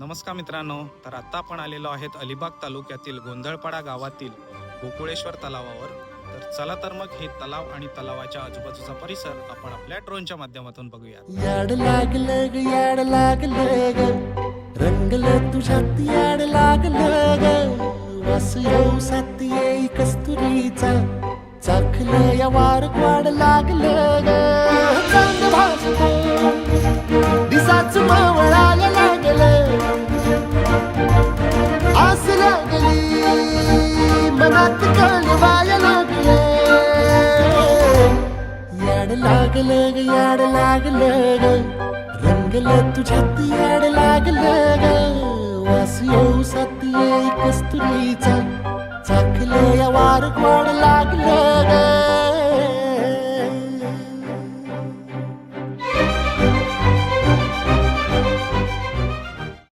नमस्कार मित्रांनो तर आत्ता आपण आलेलो आहेत अलिबाग तालुक्यातील गोंधळपाडा गावातील गोकुळेश्वर तलावावर. तर चला तर मग हे तलाव आणि तलावाच्या आजूबाजूचा परिसर आपण आपल्या ड्रोनच्या माध्यमातून बघूया याड लागलं ग याड लागलं ग रंगलं तुझ्यात याड लागलं ग वास येऊ सात येई कस्तुरीचा. चाखलं या वार वाड लागलं ग चांग दिसाच मावळ लागलं ग याड लागलं ग रंगलं तुझ्यात याड लागलं ग वास येऊ साथ येई कस्तुरीचा चाकलं या वार गोड लागलं